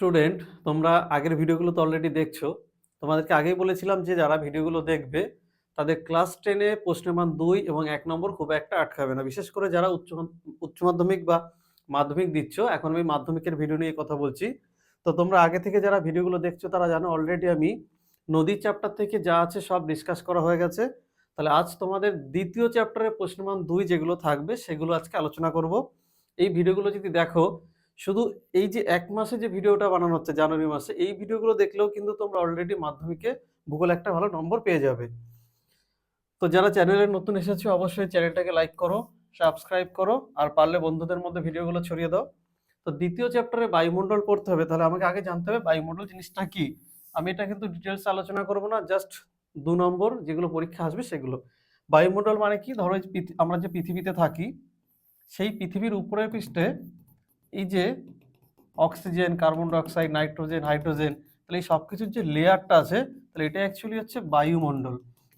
Student, তোমরা আগের ভিডিওগুলো তো অলরেডি দেখছ। তোমাদেরকে আগেই বলেছিলাম যে যারা ভিডিওগুলো দেখবে, তাদের ক্লাস টেনে প্রশ্নের মান দুই এবং এক নম্বর খুব একটা আটকাবে না। বিশেষ করে যারা উচ্চ উচ্চ মাধ্যমিক বা মাধ্যমিক দিচ্ছ, এখন আমি মাধ্যমিকের ভিডিও নিয়ে কথা বলছি। তো তোমরা আগে থেকে যারা ভিডিওগুলো দেখছ, তারা জানো অলরেডি আমি নদীর চ্যাপ্টার থেকে যা আছে সব ডিসকাস করা হয়ে গেছে। তাহলে আজ তোমাদের দ্বিতীয় চ্যাপ্টারের প্রশ্নমান দুই যেগুলো থাকবে, সেগুলো আজকে আলোচনা করব। এই ভিডিওগুলো যদি দেখো শুধু এই যে এক মাসে যে ভিডিওটা বানানো হচ্ছে জানুয়ারি মাসে, এই ভিডিওগুলো দেখলেও কিন্তু তোমরা অলরেডি মাধ্যমিকে ভূগোল একটা ভালো নম্বর পেয়ে যাবে। তো যারা চ্যানেলে নতুন এসেছ, অবশ্যই চ্যানেলটাকে লাইক করো সাবস্ক্রাইব করো, আর পারলে বন্ধুদের মধ্যে ভিডিওগুলো ছড়িয়ে দাও। তো দ্বিতীয় চ্যাপ্টারে বায়ুমণ্ডল পড়তে হবে। তাহলে আমাকে আগে জানতে হবে বায়ুমণ্ডল জিনিসটা কি? আমি এটা কিন্তু ডিটেলস আলোচনা করব না জাস্ট দু নম্বর যেগুলো পরীক্ষা আসবে সেগুলো। বায়ুমণ্ডল মানে কি? ধরো আমরা যে পৃথিবীতে থাকি, সেই পৃথিবীর উপরের পৃষ্ঠে এই যে oxygen, carbon dioxide, nitrogen, hydrogen, তাহলে এই সব কিছুর যে লেয়ারটা আছে, তাহলে এটা অ্যাকচুয়ালি হচ্ছে বায়ুমণ্ডল।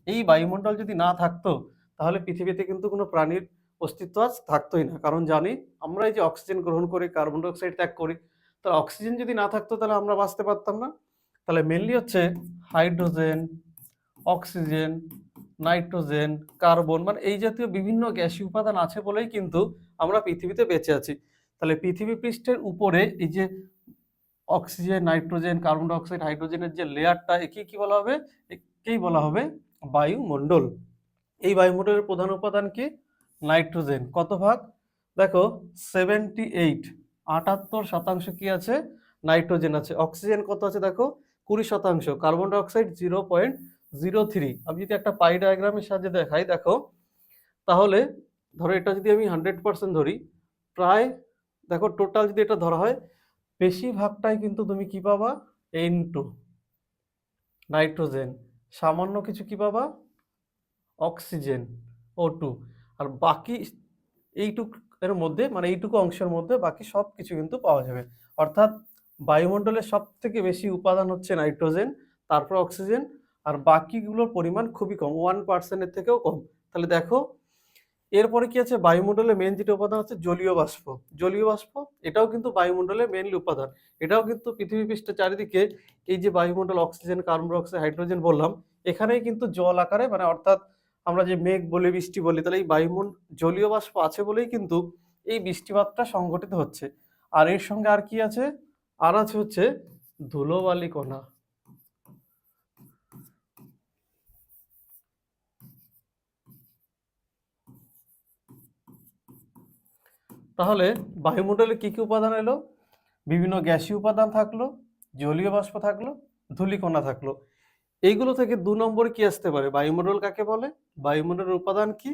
এই বায়ুমণ্ডল যদি না থাকতো, তাহলে পৃথিবীতে কিন্তু কোনো প্রাণীর অস্তিত্ব আজ থাকতোই না। কারণ জানি আমরা এই যে অক্সিজেন গ্রহণ করি, কার্বন ডাইঅক্সাইড ত্যাগ করি, তাহলে অক্সিজেন যদি না থাকতো, তাহলে আমরা বাঁচতে পারতাম না। তাহলে মেনলি হচ্ছে হাইড্রোজেন, অক্সিজেন, নাইট্রোজেন, কার্বন মানে এই জাতীয় বিভিন্ন গ্যাসীয় উপাদান আছে বলেই কিন্তু আমরা পৃথিবীতে বেঁচে আছি। তাহলে পৃথিবী পৃষ্ঠের উপরে এই যে অক্সিজেন, নাইট্রোজেন, কার্বন ডাইঅক্সাইড, হাইড্রোজেনের যে লেয়ারটা, একে কি বলা হবে? একেই বলা হবে বায়ুমণ্ডল। এই বায়ুমণ্ডলের প্রধান উপাদান কি? নাইট্রোজেন। কত ভাগ? দেখো সেভেন্টি এইট আটাত্তর শতাংশ কি আছে? নাইট্রোজেন আছে। অক্সিজেন কত আছে দেখো? কুড়ি শতাংশ। Carbon dioxide zero point zero three. আমি যদি একটা পাই ডায়াগ্রামের সাহায্যে দেখাই, দেখো। তাহলে, ধরো এটা যদি আমি হান্ড্রেড পার্সেন্ট ধরি, প্রায় দেখো টোটাল যদি এটা ধরা হয়, বেশিরভাগটাই কিন্তু তুমি কি পাবা? এন টু নাইট্রোজেন সামান্য কিছু কি পাবা? অক্সিজেন ও টু আর বাকি এইটুক এর মধ্যে মানে এইটুকু অংশের মধ্যে বাকি সব কিছু কিন্তু পাওয়া যাবে। অর্থাৎ বায়ুমণ্ডলের সব থেকে বেশি উপাদান হচ্ছে নাইট্রোজেন তারপর অক্সিজেন আর বাকিগুলোর পরিমাণ খুবই কম ওয়ান পার্সেন্টের থেকেও কম। তাহলে দেখো এরপরে কি আছে? বায়ুমণ্ডলে মেন যেটা উপাদান হচ্ছে জলীয় বাষ্প। জলীয় বাষ্প, এটাও কিন্তু বায়ুমণ্ডলের মেনলি উপাদান। এটাও কিন্তু পৃথিবী পৃষ্ঠের চারিদিকে এই যে বায়ুমণ্ডল অক্সিজেন কার্বন ডাইঅক্সাইড হাইড্রোজেন বললাম, এখানেই কিন্তু জল আকারে মানে অর্থাৎ আমরা যে মেঘ বলি, বৃষ্টি বলি, তাহলে এই বায়ুমণ্ডল জলীয় বাষ্প আছে বলেই কিন্তু এই বৃষ্টিপাতটা সংঘটিত হচ্ছে। আর এর সঙ্গে আর কি আছে? আর আছে হচ্ছে ধুলোবালি কণা। তাহলে বায়ুমণ্ডলে কি কি উপাদান এলো? বিভিন্ন গ্যাসীয় উপাদান থাকল, জলীয় বাষ্প থাকল, ধূলিকণা থাকল। এইগুলো থেকে দু নম্বর কি আসতে পারে? বায়ুমণ্ডল কাকে বলে? বায়ুমণ্ডলের উপাদান কি?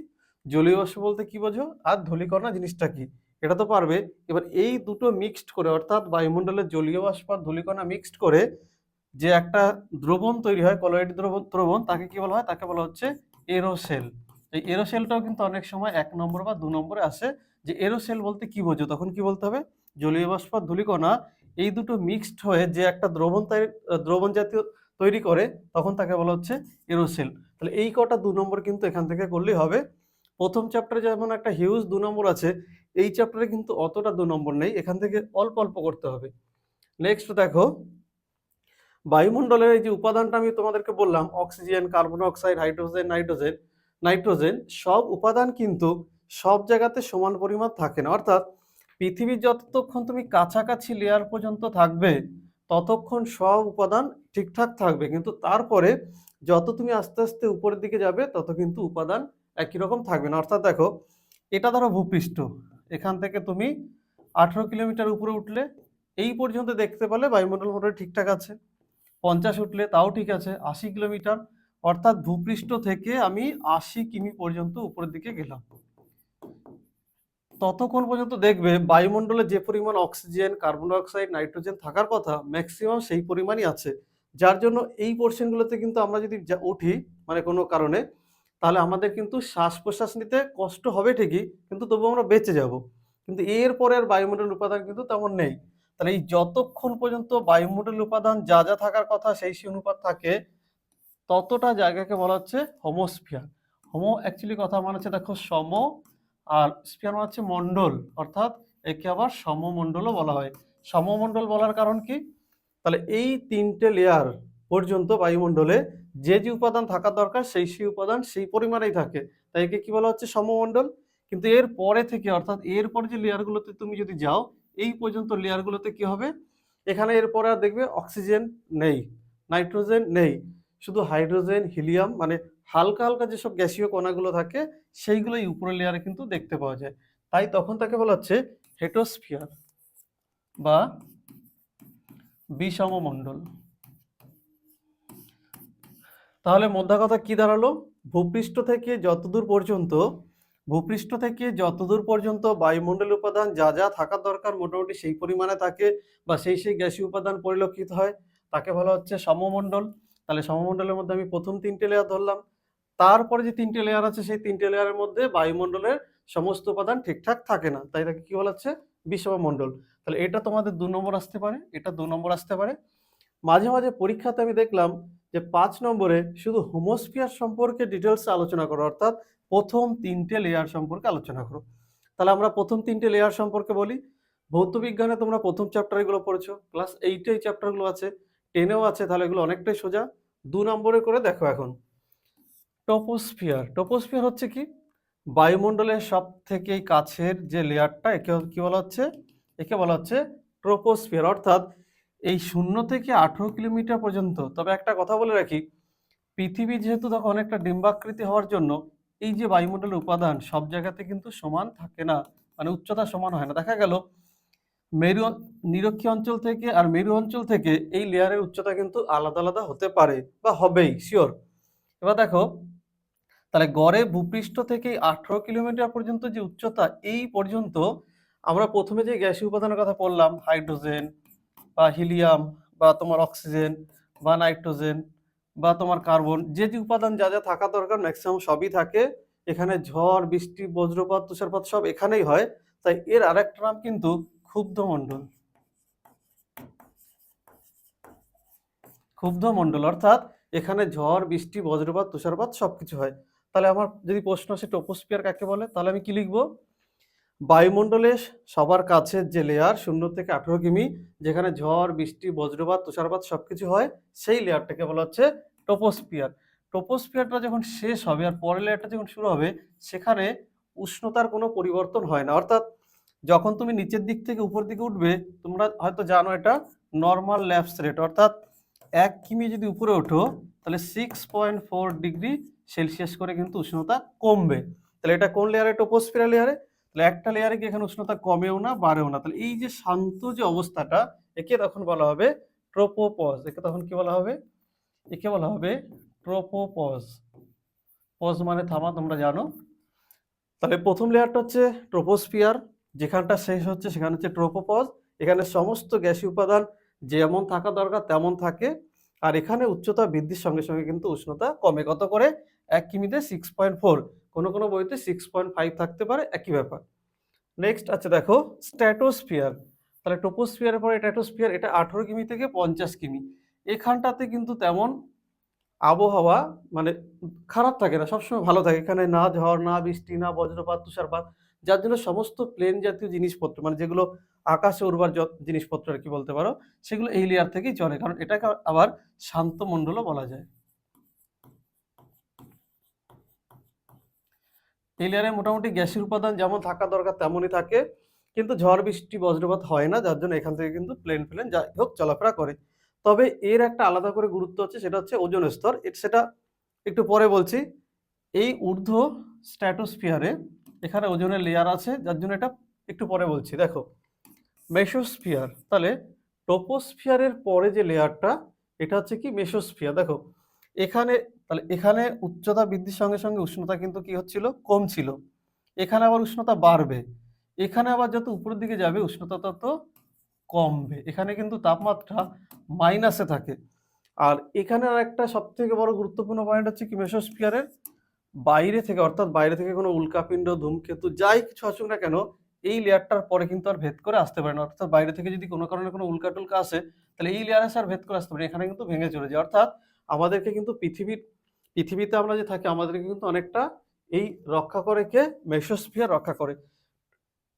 জলীয় বাষ্প বলতে কি বোঝো? আর ধূলিকণা জিনিসটা কি? এটা তো পারবে। এবার এই দুটো মিক্সড করে, অর্থাৎ বায়ুমণ্ডলের জলীয় বাষ্প আর ধূলিকণা মিক্সড করে যে একটা দ্রবণ তৈরি হয় দ্রবণ দ্রবণ, তাকে কি বলা হয়? তাকে বলা হচ্ছে এরোসেল এই এরোসেলটাও কিন্তু অনেক সময় এক নম্বর বা দু নম্বরে আসে যে এরোসেল বলতে কি বোঝো? তখন কি বলতে হবে? জলীয় বাষ্প ধূলিকণা এই দুটো মিক্সড হয়ে যে একটা দ্রবণ দ্রবণ জাতীয় তৈরি করে, তখন তাকে বলা হচ্ছে এরোসেল। তাহলে এই কটা দু নম্বর কিন্তু এখান থেকে করলেই হবে। প্রথম চ্যাপ্টারে যেমন একটা হিউজ দু নম্বর আছে, এই চ্যাপ্টারে কিন্তু অতটা দু নম্বর নেই, এখান থেকে অল্প অল্প করতে হবে। নেক্সট দেখো, বায়ুমণ্ডলের এই যে উপাদানটা আমি তোমাদেরকে বললাম oxygen carbon oxide hydrogen nitrogen nitrogen, সব উপাদান কিন্তু সব জায়গাতে সমান পরিমাণ থাকে না। অর্থাৎ পৃথিবীর যতক্ষণ তুমি কাছাকাছি লেয়ার পর্যন্ত থাকবে, ততক্ষণ সব উপাদান ঠিকঠাক থাকবে। কিন্তু তারপরে যত তুমি আস্তে আস্তে উপরের দিকে যাবে, তত কিন্তু উপাদান একই রকম থাকবে না। অর্থাৎ দেখো, এটা ধরো ভূপৃষ্ঠ। এখান থেকে তুমি আঠেরো কিলোমিটার উপরে উঠলে, এই পর্যন্ত দেখতে পেলে বায়ুমণ্ডল মোটামুটি ঠিকঠাক আছে। পঞ্চাশ উঠলে তাও ঠিক আছে, আশি কিলোমিটার। অর্থাৎ ভূপৃষ্ঠ থেকে আমি আশি কিমি পর্যন্ত উপরের দিকে গেলাম। ততক্ষণ পর্যন্ত দেখবে বায়ুমণ্ডলে যে পরিমাণ অক্সিজেন, কার্বন ডাইঅক্সাইড, নাইট্রোজেন থাকার কথা ম্যাক্সিমাম সেই পরিমাণই আছে। যার জন্য এই পোর্শনগুলোতে কিন্তু আমরা যদি উঠি মানে কোনো কারণে, তাহলে আমাদের কিন্তু শ্বাস প্রশ্বাস নিতে কষ্ট হবে ঠিকই, কিন্তু তবু আমরা বেঁচে যাব। কিন্তু এর পরে আর বায়ুমণ্ডল উপাদান কিন্তু তেমন নেই। তাহলে এই যতক্ষণ পর্যন্ত বায়ুমণ্ডল উপাদান যা যা থাকার কথা সেই সেই অনুপাত থাকে ততটা জায়গাকে বলা হচ্ছে হোমোস্ফিয়ার হোমো অ্যাকচুয়ালি কথা মানে হচ্ছে দেখো সম, আর স্পিয়ার মানে হচ্ছে মণ্ডল, অর্থাৎ একে আবার সমমণ্ডলও বলা হয়। সমমণ্ডল বলার কারণ কি? তাহলে এই তিনটে লেয়ার পর্যন্ত বায়ুমণ্ডলে যে যে উপাদান থাকা দরকার, সেই সেই উপাদান সেই পরিমাণেই থাকে। তাই একে কি বলা হচ্ছে? সমমণ্ডল। কিন্তু এর পরে থেকে, অর্থাৎ এর পরে যে লেয়ারগুলোতে তুমি যদি যাও, এই পর্যন্ত লেয়ারগুলোতে কি হবে? এখানে এরপরে আর দেখবে অক্সিজেন নেই নাইট্রোজেন নেই। শুধু হাইড্রোজেন, হিলিয়াম মানে হালকা হালকা যেসব গ্যাসীয় কণাগুলো থাকে, সেইগুলোই উপরের লেয়ারে কিন্তু দেখতে পাওয়া যায়। তাই তখন তাকে বলা হচ্ছে হেটোস্ফিয়ার বা বিষমমণ্ডল। তাহলে মধ্যা কথা কি দাঁড়াল? ভূপৃষ্ঠ থেকে যতদূর পর্যন্ত, ভূপৃষ্ঠ থেকে যতদূর পর্যন্ত বায়ুমণ্ডল উপাদান যা যা থাকার দরকার মোটামুটি সেই পরিমাণে থাকে বা সেই সেই গ্যাসীয় উপাদান পরিলক্ষিত হয়, তাকে বলা হচ্ছে সমমণ্ডল। তাহলে সমমণ্ডলের মধ্যে আমি প্রথম তিনটে লেয়ার ধরলাম। তারপরে যে তিনটে লেয়ার আছে, সেই তিনটে লেয়ারের মধ্যে বায়ুমণ্ডলের সমস্ত উপাদান ঠিকঠাক থাকে না। তাই তাকে কি বলা হচ্ছে? বিষমমণ্ডল। তাহলে এটা তোমাদের দু নম্বর আসতে পারে, এটা দু নম্বর আসতে পারে। মাঝে মাঝে পরীক্ষাতে আমি দেখলাম যে পাঁচ নম্বরে শুধু হোমোস্ফিয়ার সম্পর্কে ডিটেলস আলোচনা করো, অর্থাৎ প্রথম তিনটে লেয়ার সম্পর্কে আলোচনা করো। তাহলে আমরা প্রথম তিনটে লেয়ার সম্পর্কে বলি। ভৌত বিজ্ঞানে তোমরা প্রথম চ্যাপ্টারগুলো পড়েছো ক্লাস এইটে এই চ্যাপ্টারগুলো আছে। টেনেও আছে, তাহলে এগুলো অনেকটাই সোজা। দু নম্বরে করে দেখো এখন। টোপোস্ফিয়ার। টোপোস্ফিয়ার হচ্ছে কি? বায়ুমণ্ডলের সব থেকে কাছের যে লেয়ারটা, একে কি বলা হচ্ছে? একে বলা হচ্ছে ট্রোপোস্ফিয়ার। অর্থাৎ এই শূন্য থেকে আঠেরো কিলোমিটার পর্যন্ত, তবে একটা কথা বলে রাখি, পৃথিবী যেহেতু তখন অনেকটা ডিম্বাকৃতি হওয়ার জন্য, এই যে বায়ুমণ্ডলের উপাদান সব জায়গাতে কিন্তু সমান থাকে না মানে উচ্চতা সমান হয় না। দেখা গেল মেরু নিরক্ষী অঞ্চল থেকে আর মেরু অঞ্চল থেকে এই লেয়ারের উচ্চতা কিন্তু আলাদা আলাদা হতে পারে বা হবেই শিওর এবার দেখো, তাহলে গড়ে ভূপৃষ্ঠ থেকে আঠারো কিলোমিটার পর্যন্ত যে উচ্চতা, এই পর্যন্ত আমরা প্রথমে যে গ্যাসীয় উপাদানের কথা বললাম, হাইড্রোজেন বা হিলিয়াম বা তোমার অক্সিজেন বা নাইট্রোজেন বা তোমার কার্বন, যে যে উপাদান যা যা থাকা দরকার ম্যাক্সিমাম সবই থাকে। এখানে ঝড়, বৃষ্টি, বজ্রপাত, তুষারপাত সব এখানেই হয়। তাই এর আরেকটা নাম কিন্তু ক্ষুব্ধ মণ্ডল। ক্ষুব্ধ মণ্ডল, অর্থাৎ এখানে ঝড়, বৃষ্টি, বজ্রপাত, তুষারপাত সবকিছু হয়। তাহলে আমার যদি প্রশ্ন আসে, টোপোস্ফিয়ার কাকে বলে? তাহলে আমি কি লিখব? বায়ুমণ্ডলে সবার কাছে যে লেয়ার শূন্য থেকে আঠেরো কিমি, যেখানে ঝড়, বৃষ্টি, বজ্রপাত, তুষারপাত সবকিছু হয়, সেই লেয়ারটাকে বলা হচ্ছে টোপোস্ফিয়ার। টোপোস্ফিয়ারটা যখন শেষ হবে আর পরের লেয়ারটা যখন শুরু হবে, সেখানে উষ্ণতার কোনো পরিবর্তন হয় না। অর্থাৎ যখন তুমি নিচের দিক থেকে উপর দিকে উঠবে, তোমরা হয়তো জানো এটা নর্মাল ল্যাপস রেট অর্থাৎ এক কিমি যদি উপরে ওঠো, তাহলে six point four degree Celsius করে কিন্তু উষ্ণতা কমবে। তাহলে এটা কোন লেয়ারে টোপোস্ফিয়ার লেয়ারে তাহলে একটা লেয়ারে কি এখানে উষ্ণতা কমেও না, বাড়েও না। তাহলে এই যে শান্ত যে অবস্থাটা, একে তখন বলা হবে ট্রোপোপজ একে তখন কি বলা হবে? একে বলা হবে ট্রোপোপজ পজ মানে থামা, তোমরা জানো। তাহলে প্রথম লেয়ারটা হচ্ছে ট্রোপোস্ফিয়ার যেখানটা শেষ হচ্ছে সেখানে হচ্ছে ট্রোপোপজ এখানে সমস্ত গ্যাসীয় উপাদান যেমন থাকা দরকার তেমন থাকে। আর এখানে উচ্চতা বৃদ্ধির সঙ্গে সঙ্গে কিন্তু উষ্ণতা কমে। কত করে? এক কিমিতে সিক্স পয়েন্ট ফোর কোনো কোনো বইতে সিক্স পয়েন্ট ফাইভ থাকতে পারে, একই ব্যাপার। নেক্সট আচ্ছা দেখো স্ট্র্যাটোস্ফিয়ার তাহলে টোপোস্ফিয়ারের পরে স্ট্র্যাটোস্ফিয়ার এটা আঠেরো কিমি থেকে পঞ্চাশ কিমি। এখানটাতে কিন্তু তেমন আবহাওয়া মানে খারাপ থাকে না, সবসময় ভালো থাকে। এখানে না ঝড়, না বৃষ্টি, না বজ্রপাত, তুষারপাত যার জন্য সমস্ত প্লেন জাতীয় জিনিসপত্র মানে যেগুলো আকাশে উড়বার জিনিসপত্র আর কি বলতে পারো, সেগুলো এই লেয়ার থেকেই চলে। কারণ এটাকে আবার শান্ত মণ্ডলও বলা যায়। এই লেয়ারে মোটামুটি গ্যাসের উপাদান যেমন থাকা দরকার তেমনই থাকে, কিন্তু ঝড়, বৃষ্টি, বজ্রপাত হয় না, যার জন্য এখান থেকে কিন্তু প্লেন প্লেন যাই হোক চলাফেরা করে। তবে এর একটা আলাদা করে গুরুত্ব হচ্ছে, সেটা হচ্ছে ওজন স্তর। সেটা একটু পরে বলছি। এই ঊর্ধ্ব স্ট্র্যাটোস্ফিয়ারে এখানে ওজনের লেয়ার আছে, যার জন্য এটা একটু পরে বলছি। দেখো মেসোস্ফিয়ার তাহলে টোপোস্ফিয়ারের পরে যে লেয়ারটা এটা হচ্ছে কি মেসোস্ফিয়ার দেখো, এখানে, তাহলে এখানে উচ্চতা বৃদ্ধির সঙ্গে সঙ্গে উষ্ণতা কিন্তু কি হচ্ছিল? কমছিল। এখানে আবার উষ্ণতা বাড়বে। এখানে আবার যত উপরের দিকে যাবে, উষ্ণতা তত কমবে। এখানে কিন্তু তাপমাত্রা মাইনাসে থাকে। আর এখানে আর একটা সব থেকে বড় গুরুত্বপূর্ণ পয়েন্ট হচ্ছে কি মেসোস্ফিয়ারের বাইরে থেকে, অর্থাৎ বাইরে থেকে কোনো উল্কাপিণ্ড, ধূমকেতু, যাই কিছু আসুক না কেন, এই লেয়ারটার পরে কিন্তু আর ভেদ করে আসতে পারে না। অর্থাৎ বাইরে থেকে যদি কোনো কারণে কোনো উল্কা টুলকা আসে, তাহলে এই লেয়ারে আর ভেদ করে আসতে পারে। এখানে কিন্তু ভেঙে চলে যায়। অর্থাৎ আমাদেরকে কিন্তু পৃথিবীর, পৃথিবীতে আমরা যে থাকি, আমাদেরকে কিন্তু অনেকটা এই রক্ষা করে কে? মেসোস্ফিয়ার রক্ষা করে।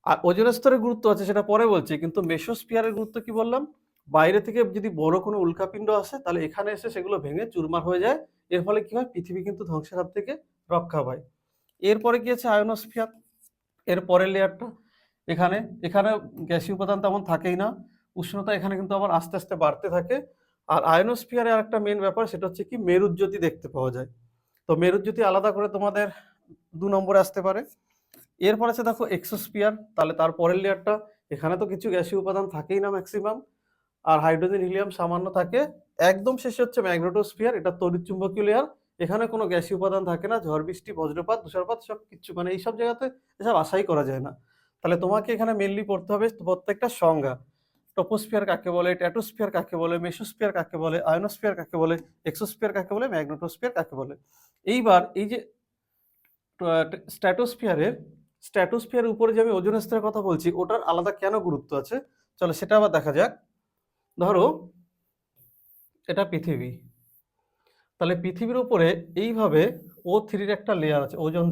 আর ওজোন স্তরের গুরুত্ব আছে, সেটা পরে বলছি, কিন্তু মেসোস্ফিয়ারের গুরুত্ব কি বললাম? বাইরে থেকে যদি বড় কোনো উল্কাপিণ্ড আসে, তাহলে এখানে এসে সেগুলো ভেঙে চুরমার হয়ে যায়। এর ফলে কি হয়? পৃথিবী কিন্তু ধ্বংসের হাত থেকে রক্ষা পায়। এরপরে কি আছে? আয়নোস্ফিয়ার। এর পরের লেয়ারটা। এখানে এখানে গ্যাসীয় উপাদান তেমন থাকেই না। উষ্ণতা এখানে কিন্তু আবার আস্তে আস্তে বাড়তে থাকে। আর আয়নোস্ফিয়ারে আর একটা মেন ব্যাপার, সেটা হচ্ছে কি? মেরুজ্যোতি দেখতে পাওয়া যায়। তো মেরুজ্যোতি আলাদা করে তোমাদের দু নম্বরে আসতে পারে। এরপর আছে দেখো এক্সোস্ফিয়ার। তাহলে তার পরের লেয়ারটা। এখানে তো কিছু গ্যাসীয় উপাদান থাকেই না ম্যাক্সিমাম। আর হাইড্রোজেন, হিলিয়াম সামান্য থাকে। একদম শেষে হচ্ছে ম্যাগনেটোস্ফিয়ার। এটা তড়িৎচুম্বকীয় লেয়ার। এখানে কোনো গ্যাসীয় উপাদান থাকে না, ঝড়, বৃষ্টি, বজ্রপাত, তুষারপাত, সব কিছু মানে এইসব জায়গাতে এসব আশাই করা যায় না। তাহলে তোমাকে এখানে মেনলি পড়তে হবে প্রত্যেকটা সংজ্ঞা। টপোস্ফিয়ার কাকে বলে, ট্যাটোস্ফিয়ার কাকে বলে, মেসোস্ফিয়ার কাকে বলে, আয়নোস্ফিয়ার কাকে বলে, এক্সোস্ফিয়ার কাকে বলে, ম্যাগনেটোস্ফিয়ার কাকে বলে। এইবার এই যে স্ট্র্যাটোস্ফিয়ারের স্ট্র্যাটোস্ফিয়ারের উপরে যে আমি ওজন স্তরের কথা বলছি, ওটার আলাদা কেন গুরুত্ব আছে? চলো সেটা আবার দেখা যাক। ধরো, এটা পৃথিবী। তাহলে পৃথিবীর উপরে এইভাবে ও থ্রির একটা লেয়ার আছে, ওজন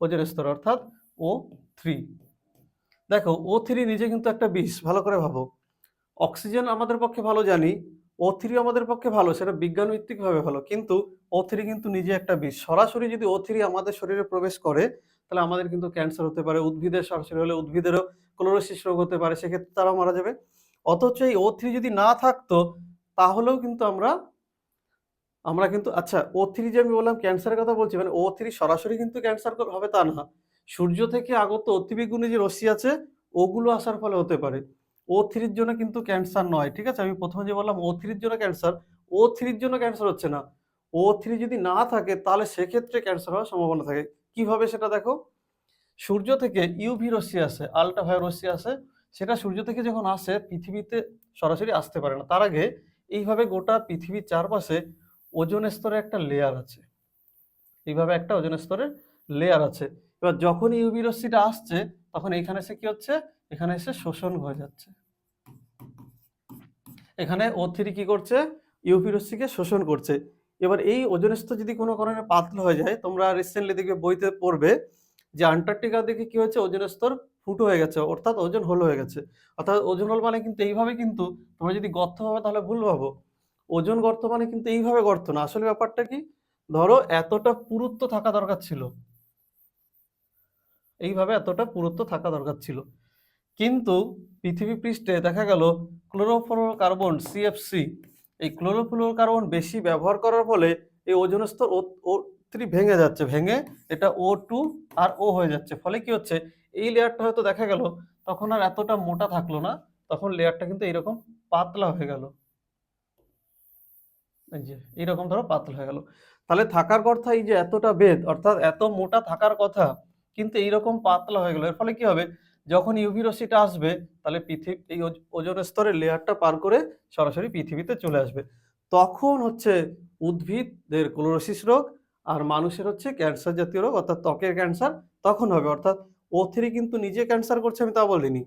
ওজন স্তর, অর্থাৎ ও থ্রি দেখো ও থ্রি নিজে কিন্তু একটা বিষ, ভালো করে ভাবো। অক্সিজেন আমাদের পক্ষে ভালো, জানি। ও থ্রি আমাদের পক্ষে ভালো, সেটা বিজ্ঞান ভিত্তিকভাবে ভালো, কিন্তু ও থ্রি কিন্তু নিজে একটা বিষ। সরাসরি যদি ও থ্রি আমাদের শরীরে প্রবেশ করে, তাহলে আমাদের কিন্তু ক্যান্সার হতে পারে, উদ্ভিদের সরাসরি হলে উদ্ভিদেরও ক্লোরোসিস রোগ হতে পারে, সেক্ষেত্রে তারাও মারা যাবে। অথচ এই ও থ্রি যদি না থাকতো, তাহলেও কিন্তু আমরা আমরা কিন্তু আচ্ছা ও থ্রি যে আমি বললাম ক্যান্সারের কথা বলছি মানে ও থ্রি সরাসরি কিন্তু ক্যান্সার হবে তা না। সূর্য থেকে আগত অতিবেগুনি যে রশ্মি আছে, ওগুলো আসার ফলে হতে পারে। ও থ্রির জন্য কিন্তু ক্যান্সার নয়, ঠিক আছে? আমি প্রথমে যে বললাম ও থ্রির জন্য ক্যান্সার ও থ্রির জন্য ক্যান্সার হচ্ছে না। ও থ্রি যদি না থাকে, তাহলে সেক্ষেত্রে ক্যান্সার হওয়ার সম্ভাবনা থাকে। কীভাবে সেটা দেখো? সূর্য থেকে ইউভি রশ্মি আসে আলট্রাভায়োলেট রশ্মি আসে, সেটা সূর্য থেকে যখন আসে, পৃথিবীতে সরাসরি আসতে পারে না। তার আগে এইভাবে গোটা পৃথিবীর চারপাশে ওজন স্তরে একটা লেয়ার আছে। এইভাবে একটা ওজন স্তরের লেয়ার আছে। এবার যখন ইউভি রশ্মিটা আসছে, তখন এখানে এসে কি হচ্ছে? এখানে এসে শোষণ হয়ে যাচ্ছে। এখানে ও থ্রি কি করছে? ইউভি রশ্মিকে শোষণ করছে। এবার এই ওজন স্তর যদি কোনো কারণে পাতলা হয়ে যায়, তোমরা রিসেন্টলি দেখবে বইতে পড়বে যে আন্টার্কটিকা দেখে কি হয়েছে? ওজন স্তর ফুটো হয়ে গেছে, অর্থাৎ ওজন হোল হয়ে গেছে। অর্থাৎ ওজন হোল মানে কিন্তু এইভাবে কিন্তু তোমরা যদি গর্ত ভাবে তাহলে ভুল ভাবো। ওজন গর্ত মানে কিন্তু এইভাবে গর্ত না। আসলে ব্যাপারটা কি? ধরো এতটা পুরুত্ব থাকা দরকার ছিল। এইভাবে এতটা পুরুত্ব থাকা দরকার ছিল। কিন্তু পৃথিবী পৃষ্ঠে দেখা গেল ক্লোরোফ্লোরোকার্বন সিএফসি এই ক্লোরোফ্লোরোকার্বন বেশি ব্যবহার করার ফলে এই ওজন স্তর ও থ্রি ভেঙে যাচ্ছে। ভেঙে এটা ও টু আর ও হয়ে যাচ্ছে। ফলে কি হচ্ছে? এই লেয়ারটা হয়তো দেখা গেল, তখন আর এতটা মোটা থাকল না, তখন লেয়ারটা কিন্তু এইরকম পাতলা হয়ে গেল। যে, এইরকম ধরো পাতলা হয়ে গেল। তাহলে থাকার কথা এই যে এতটা বেদ অর্থাৎ এত মোটা থাকার কথা, কিন্তু এইরকম পাতলা হয়ে গেল। এর ফলে কি হবে? যখন ইউভি রশ্মিটা আসবে, তাহলে পৃথিবী, এই ওজন স্তরের লেয়ারটা পার করে সরাসরি পৃথিবীতে চলে আসবে। তখন হচ্ছে উদ্ভিদদের ক্লোরোসিস রোগ আর মানুষের হচ্ছে ক্যান্সার জাতীয় রোগ, অর্থাৎ ত্বকের ক্যান্সার তখন হবে। অর্থাৎ ও থ্রি কিন্তু নিজে ক্যান্সার করছে, আমি তা বলিনি।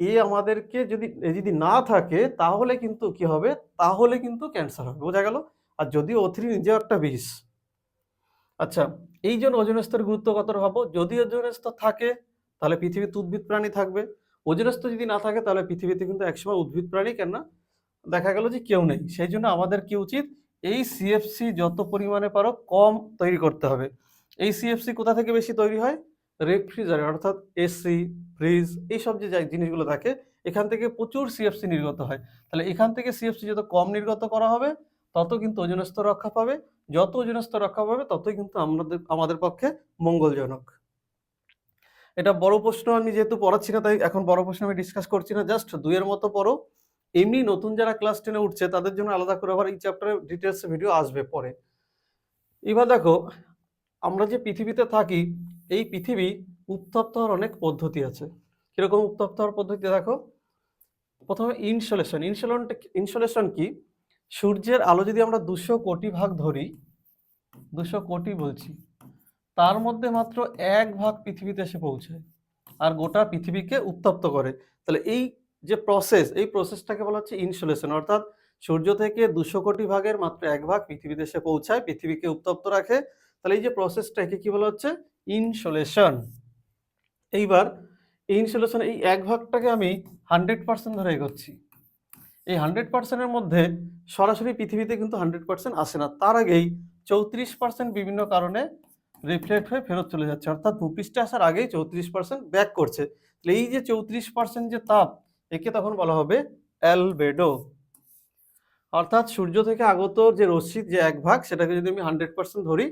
এ আমাদেরকে যদি যদি না থাকে, তাহলে কিন্তু কি হবে? তাহলে কিন্তু ক্যান্সার হবে। বোঝা গেল? আর যদি ও থ্রি নিজে একটা বিষ আচ্ছা এই জন্য ওজন স্তরের গুরুত্ব কত ভাবো যদি ওজন স্তর থাকে, তাহলে পৃথিবীতে উদ্ভিদ প্রাণী থাকবে। ওজন স্তর যদি না থাকে, তাহলে পৃথিবীতে কিন্তু একসময় উদ্ভিদ প্রাণী কেন দেখা গেল যে কেউ নেই। সেই জন্য আমাদের কি উচিত? এই সিএফসি যত পরিমাণে পারো, কম তৈরি করতে হবে। এই সিএফসি কোথা থেকে বেশি তৈরি হয়? রেফ্রিজারেটর অর্থাৎ এসি ফ্রিজ এইসব যে জিনিসগুলো থাকে, এখান থেকে প্রচুর সিএফসি নির্গত হয়। তাহলে এখান থেকে সিএফসি যত কম নির্গত করা হবে, তত কিন্তু ওজন স্তর রক্ষা পাবে। যত ওজন স্তর রক্ষা পাবে, ততই কিন্তু আমাদের আমাদের পক্ষে মঙ্গলজনক। এটা বড় প্রশ্ন, আমি যেহেতু পড়াচ্ছি না, তাই এখন বড় প্রশ্ন আমি ডিসকাস করছি না জাস্ট দুইয়ের মতো পড়ো। এমনি নতুন যারা ক্লাস টেনে উঠছে, তাদের জন্য আলাদা করে আবার এই চ্যাপ্টারে ডিটেলস ভিডিও আসবে পরে। এবার দেখো, আমরা যে পৃথিবীতে থাকি এই পৃথিবী উত্তপ্ত হওয়ার অনেক পদ্ধতি আছে। কীরকম উত্তপ্ত হওয়ার পদ্ধতি দেখো? প্রথমে ইনসোলেশন ইনসোলন ইনসোলেশন কি সূর্যের আলো যদি আমরা দুশো কোটি ভাগ ধরি, দুশো কোটি বলছি, তার মধ্যে মাত্র এক ভাগ পৃথিবীতে এসে পৌঁছায় আর গোটা পৃথিবীকে উত্তপ্ত করে। তাহলে এই যে প্রসেস এই প্রসেসটাকে বলা হচ্ছে ইনসুলেশন অর্থাৎ সূর্য থেকে দুশো কোটি ভাগের মাত্র এক ভাগ পৃথিবীতে এসে পৌঁছায়, পৃথিবীকে উত্তপ্ত রাখে। তাহলে এই যে প্রসেসটাকে কি বলা হচ্ছে? ইনসোলেশন এইবার এই ইনসুলেশন এই এক ভাগটাকে আমি হান্ড্রেড পার্সেন্ট ধরে এগোচ্ছি। এই হান্ড্রেড পার্সেন্টের মধ্যে সরাসরি পৃথিবীতে কিন্তু হান্ড্রেড পার্সেন্ট আসে না। তার আগেই চৌত্রিশ পার্সেন্ট বিভিন্ন কারণে রিফ্লেক্ট হয়ে ফেরত চলে যাচ্ছে। অর্থাৎ ভূপৃষ্ঠে আসার আগেই চৌত্রিশ পার্সেন্ট ব্যাক করছে। এই যে চৌত্রিশ পার্সেন্ট যে তাপ, একে তখন বলা হবে অ্যালবেডো অর্থাৎ সূর্য থেকে আগত যে রশ্মির যে এক ভাগ, সেটাকে যদি আমি হান্ড্রেড পার্সেন্ট ধরি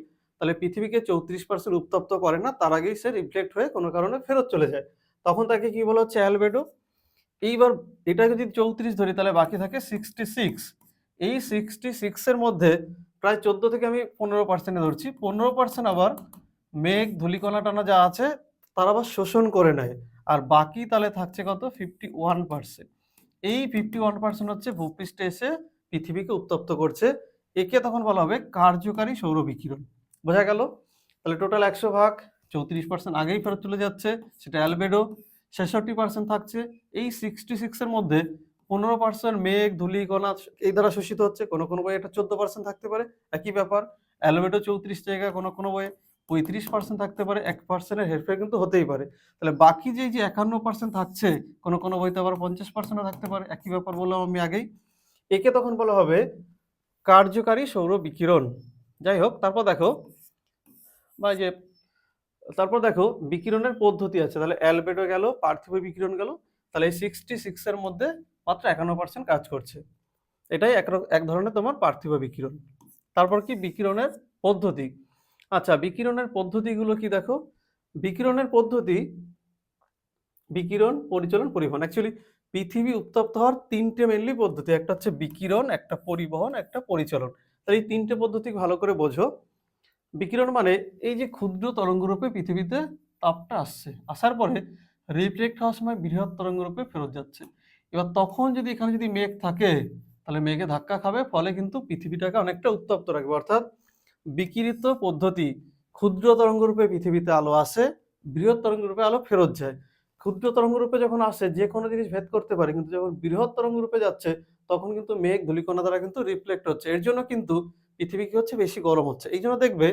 তাহলে পৃথিবীকে চৌত্রিশ পার্সেন্ট উত্তপ্ত করে না, তার আগেই সে রিফ্লেক্ট হয়ে কোনো কারণে ফেরত চলে যায়। তখন তাকে কি বলা হচ্ছে? অ্যালবেডো। এইবার এটা যদি চৌত্রিশ ধরি, তাহলে বাকি থাকে সিক্সটি সিক্স এই সিক্সটি সিক্সের মধ্যে প্রায় চোদ্দ থেকে আমি পনেরো পার্সেন্টে ধরছি। পনেরো পার্সেন্ট আবার মেঘ, ধুলিকণা টানা যা আছে, তারা আবার শোষণ করে নেয়। আর বাকি তাহলে থাকছে কত? ফিফটি ওয়ান পার্সেন্ট এই ফিফটি ওয়ান পার্সেন্ট হচ্ছে ভূপৃষ্ঠে এসে পৃথিবীকে উত্তপ্ত করছে। একে তখন বলা হবে কার্যকারী সৌর বিকিরণ। বোঝা গেল? তাহলে টোটাল একশো ভাগ চৌত্রিশ পার্সেন্ট আগেই ফেরত চলে যাচ্ছে, সেটা অ্যালবেডো, ছেষট্টি পার্সেন্ট থাকছে। এই সিক্সটি সিক্সের মধ্যে পনেরো পার্সেন্ট মেঘ, ধুলি কণা এই দ্বারা শোষিত হচ্ছে, কোনো কোনো বইয়ে এটা চোদ্দ পার্সেন্ট থাকতে পারে। একই ব্যাপার, অ্যালবেডো চৌত্রিশ জায়গা, কোনো কোনো বইয়ে পঁয়ত্রিশ পার্সেন্ট থাকতে পারে, এক পার্সেন্টের হেরফের কিন্তু হতেই পারে। তাহলে বাকি যে যে একান্ন পার্সেন্ট থাকছে, কোনো কোনো বইতে আবার পঞ্চাশ পার্সেন্টও থাকতে পারে, একই ব্যাপার বললাম আমি আগেই। একে তখন বলা হবে কার্যকারী সৌর বিকিরণ। যাই হোক তারপর দেখো, বা যে, তারপর দেখো, বিকিরণের পদ্ধতি আছে। তাহলে অ্যালবেডো গেল, পার্থিব বিকিরণ গেল, তাহলে এই সিক্সটি সিক্সের মধ্যে মাত্র একান্ন পার্সেন্ট কাজ করছে। এটাই এক এক ধরনের তোমার পার্থিব বিকিরণ। তারপর কি? বিকিরণের পদ্ধতি। আচ্ছা বিকিরণের পদ্ধতিগুলো কি দেখো? বিকিরণের পদ্ধতি, বিকিরণ পরিচালন পরিবহন। অ্যাকচুয়ালি পৃথিবী উত্তপ্ত হওয়ার তিনটে মেনলি পদ্ধতি। একটা হচ্ছে বিকিরণ, একটা পরিবহন, একটা পরিচালন। তাহলে এই তিনটে পদ্ধতি ভালো করে বোঝো। বিকিরণ মানে এই যে ক্ষুদ্র তরঙ্গরূপে পৃথিবীতে তাপটা আসছে। আসার পরে রিফ্লেক্ট হওয়ার সময় বৃহৎ তরঙ্গরূপে ফেরত যাচ্ছে। এবার তখন যদি এখানে যদি মেঘ থাকে, তাহলে মেঘে ধাক্কা খাবে, ফলে কিন্তু পৃথিবীটাকে অনেকটা উত্তপ্ত রাখবে। অর্থাৎ বিকিরিত পদ্ধতি, ক্ষুদ্র তরঙ্গরূপে পৃথিবীতে আলো আসে, বৃহৎ তরঙ্গরূপে আলো ফেরত যায়। ক্ষুদ্র তরঙ্গরূপে যখন আসে, যে কোনো জিনিস ভেদ করতে পারে, কিন্তু যখন বৃহৎ তরঙ্গরূপে যাচ্ছে তখন কিন্তু মেঘ ধূলিকণা দ্বারা কিন্তু রিফ্লেক্ট হচ্ছে। এর জন্য কিন্তু পৃথিবী কি হচ্ছে বেশি গরম হচ্ছে। এই জন্য দেখবে,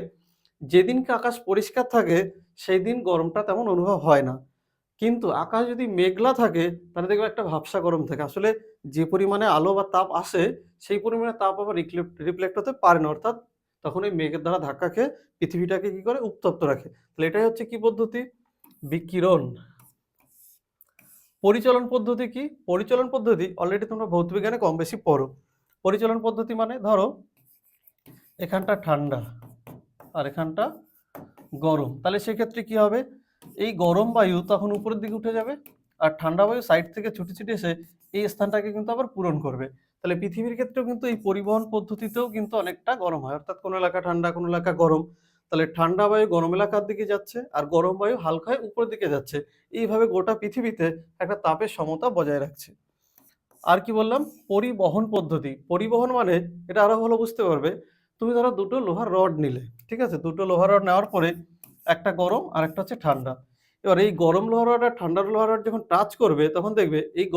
যেদিনকে আকাশ পরিষ্কার থাকে সেই দিন গরমটা তেমন অনুভব হয় না। কিন্তু আকাশ যদি মেঘলা থাকে, তাহলে দেখবে একটা ভাবসা গরম থাকে। আসলে যে পরিমাণে আলো বা তাপ আসে, সেই পরিমাণে তাপ আবার রিফ্লেক্ট হতে পারে না। অর্থাৎ তখন ওই মেঘের দ্বারা ধাক্কা খেয়ে পৃথিবীটাকে কি করে উত্তপ্ত রাখে। তাহলে এটাই হচ্ছে কি পদ্ধতি? বিকিরণ। পরিচালন পদ্ধতি কি? পরিচালন পদ্ধতি অলরেডি তোমরা ভৌতবিজ্ঞানে কম বেশি পড়ো। পরিচালন পদ্ধতি মানে ধরো, এখানটা ঠান্ডা আর এখানটা গরম। তাহলে সেক্ষেত্রে কি হবে? এই গরম বায়ু তখন উপরের দিকে উঠে যাবে আর ঠান্ডা বায়ু সাইড থেকে ছুটে ছুটে এসে এই স্থানটাকে কিন্তু আবার পূরণ করবে। তাহলে পৃথিবীর ক্ষেত্রেও কিন্তু এই পরিবহন পদ্ধতিতেও কিন্তু অনেকটা গরম হয়। অর্থাৎ কোনো এলাকা ঠান্ডা, কোনো এলাকা গরম। তাহলে ঠান্ডা বায়ু গরম এলাকার দিকে যাচ্ছে আর গরম বায়ু হালকা হয়ে উপরের দিকে যাচ্ছে। এইভাবে গোটা পৃথিবীতে একটা তাপের সমতা বজায় রাখছে। আর কি বললাম? পরিবহন পদ্ধতি। পরিবহন মানে এটা আরও ভালো বুঝতে পারবে। তুমি ধরো দুটো লোহার রড নিলে, ঠিক আছে? দুটো লোহার রড নেওয়ার পরে একটা গরম আর একটা হচ্ছে ঠান্ডা। এবার এই গরম লোহার রড আর ঠান্ডা লোহার রড যখন টাচ করবে, তখন দেখবে এই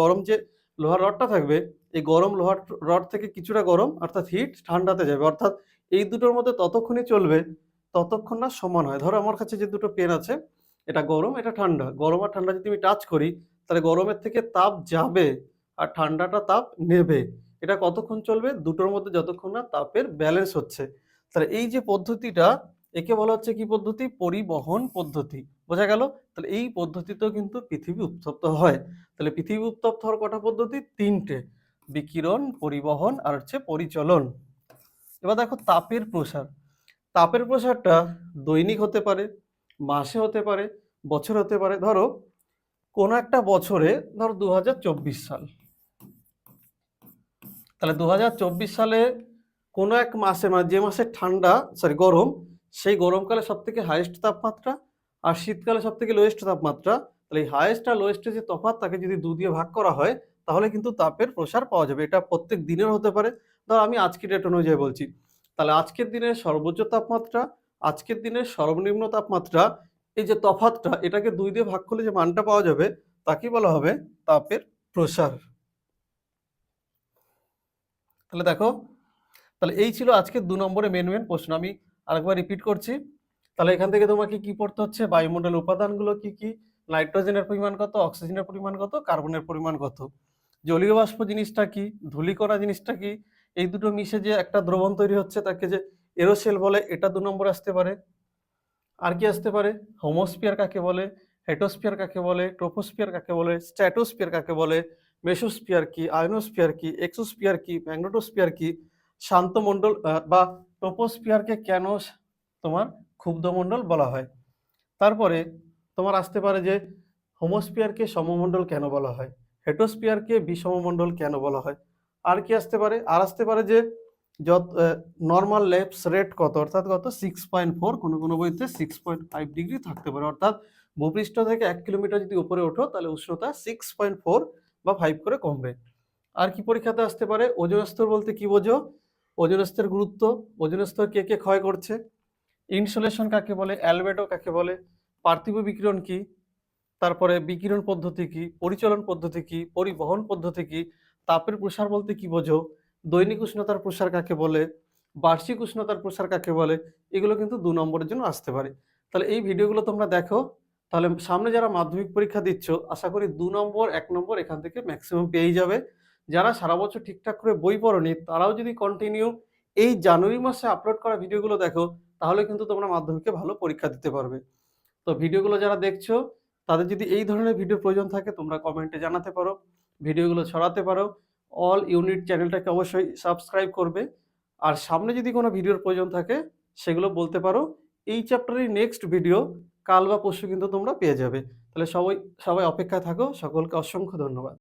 গরম যে লোহার রডটা থাকবে, এই গরম লোহার রড থেকে কিছুটা গরম, অর্থাৎ হিট ঠান্ডাতে যাবে। অর্থাৎ এই দুটোর মধ্যে ততক্ষণই চলবে, ততক্ষণ না সমান হয়। ধরো আমার কাছে যে দুটো পেন আছে, এটা গরম, এটা ঠান্ডা। গরম আর ঠান্ডা যদি আমি টাচ করি, তাহলে গরমের থেকে তাপ যাবে আর ঠান্ডাটা তাপ নেবে। এটা কতক্ষণ চলবে? দুটোর মধ্যে যতক্ষণ না তাপের ব্যালেন্স হচ্ছে। তাহলে এই যে পদ্ধতিটা, একে বলা হচ্ছে কি পদ্ধতি? পরিবহন পদ্ধতি। বোঝা গেল? তাহলে এই পদ্ধতিতেও কিন্তু পৃথিবী উত্তপ্ত হয়। তাহলে পৃথিবী উত্তপ্ত হওয়ার কটা পদ্ধতি? তিনটে। বিকিরণ, পরিবহন আর হচ্ছে পরিচলন। এবার দেখো তাপের প্রসার। তাপের প্রসারটা দৈনিক হতে পারে, মাসে হতে পারে, বছর হতে পারে। ধরো, কোনো একটা বছরে ধরো দু হাজার চব্বিশ সাল। তাহলে দু হাজার চব্বিশ সালে কোনো এক মাসে মানে যে মাসে ঠান্ডা সরি গরম, সেই গরমকালে সব থেকে হাইয়েস্ট তাপমাত্রা আর শীতকালে সব থেকে লোয়েস্ট তাপমাত্রা। তাহলে এই হাইয়েস্ট আর লোয়েস্টের যে তফাৎ তাকে যদি দু দিয়ে ভাগ করা হয়, তাহলে কিন্তু তাপের প্রসার পাওয়া যাবে। এটা প্রত্যেক দিনের হতে পারে ধর আমি আজকের ডেট অনুযায়ী বলছি। তাহলে আজকের দিনের সর্বোচ্চ তাপমাত্রা, আজকের দিনের সর্বনিম্ন তাপমাত্রা, এই যে তফাতটা এটাকে দুই দিয়ে ভাগ করলে যে মানটা পাওয়া যাবে তাকে বলা হবে তাপের প্রসার। তাহলে দেখো, তাহলে এই ছিল আজকে দু নম্বরে মেন মেন প্রশ্ন। আমি আরেকবার রিপিট করছি। তাহলে এখান থেকে তোমাকে কি পড়তে হচ্ছে? বায়ুমণ্ডলের উপাদানগুলো কি কি? নাইট্রোজেনের পরিমাণ কত? অক্সিজেনের পরিমাণ কত? কার্বনের পরিমাণ কত? জলীয় বাষ্প জিনিসটা কি? ধূলিকণা জিনিসটা কি? এই দুটো মিশে যে একটা দ্রবণ তৈরি হচ্ছে তাকে যে এরোসেল বলে, এটা দু নম্বর আসতে পারে। আর কি আসতে পারে? হোমোস্পিয়ার কাকে বলে? হেটোস্পিয়ার কাকে বলে? ট্রোপোস্পিয়ার কাকে বলে? স্ট্র্যাটোস্পিয়ার কাকে বলে? মেসোস্পিয়ার কি? আয়নোস্পিয়ার কি? এক্সোস্পিয়ার কি? ম্যাগনেটোস্পিয়ার কি? শান্তমণ্ডল বা ট্রোপোস্পিয়ারকে কেন তোমার ক্ষুব্ধমণ্ডল বলা হয়? তারপরে তোমার আসতে পারে যে হোমোস্পিয়ারকে সমমণ্ডল কেন বলা হয়? হেটোস্পিয়ারকে বিষমমণ্ডল কেন বলা হয়? আর কি আসতে পারে? আর আসতে পারে যে যত নর্মাল লেপস রেট কত? অর্থাৎ কত? সিক্স পয়েন্ট ফোর কোনো কোনো বইতে সিক্স পয়েন্ট ফাইভ ডিগ্রি থাকতে পারে। অর্থাৎ ভূপৃষ্ঠ থেকে এক কিলোমিটার যদি উপরে ওঠো, তাহলে উষ্ণতা সিক্স পয়েন্ট ফোর বা ফাইভ করে কমবে। আর কি পরীক্ষাতে আসতে পারে? ওজন স্তর বলতে কি বোঝো? ওজন স্তরের গুরুত্ব। ওজন স্তর কে কে ক্ষয় করছে? ইনসুলেশন কাকে বলে? অ্যালবেডো কাকে বলে? পার্থিব বিকিরণ কি? তারপরে বিকিরণ পদ্ধতি কি? পরিচালন পদ্ধতি কি? পরিবহন পদ্ধতি কি? তাপের প্রসার বলতে কি বোঝো? দৈনিক উষ্ণতার প্রসার কাকে বলে? বার্ষিক উষ্ণতার প্রসার কাকে বলে? এগুলো কিন্তু দু নম্বরের জন্য আসতে পারে। তাহলে এই ভিডিওগুলো তোমরা দেখো। তাহলে সামনে যারা মাধ্যমিক পরীক্ষা দিচ্ছ, আশা করি দু নম্বর, এক নম্বর এখান থেকে ম্যাক্সিমাম পেয়েই যাবে। যারা সারা বছর ঠিকঠাক করে বই পড়নি, তারাও যদি কন্টিনিউ এই জানুয়ারি মাসে আপলোড করা ভিডিওগুলো দেখো, তাহলে কিন্তু তোমরা মাধ্যমিকে ভালো পরীক্ষা দিতে পারবে। তো ভিডিওগুলো যারা দেখছ, তাদের যদি এই ধরনের ভিডিও প্রয়োজন থাকে, তোমরা কমেন্টে জানাতে পারো। ভিডিওগুলো ছড়াতে পারো। অল ইউনিট চ্যানেলটাকে অবশ্যই সাবস্ক্রাইব করবে। আর সামনে যদি কোনো ভিডিওর প্রয়োজন থাকে, সেগুলো বলতে পারো। এই চ্যাপ্টারের নেক্সট ভিডিও কাল বা পরশু কিন্তু তোমরা পেয়ে যাবে। তাহলে সবাই সবাই অপেক্ষায় থাকো। সকলকে অসংখ্য ধন্যবাদ।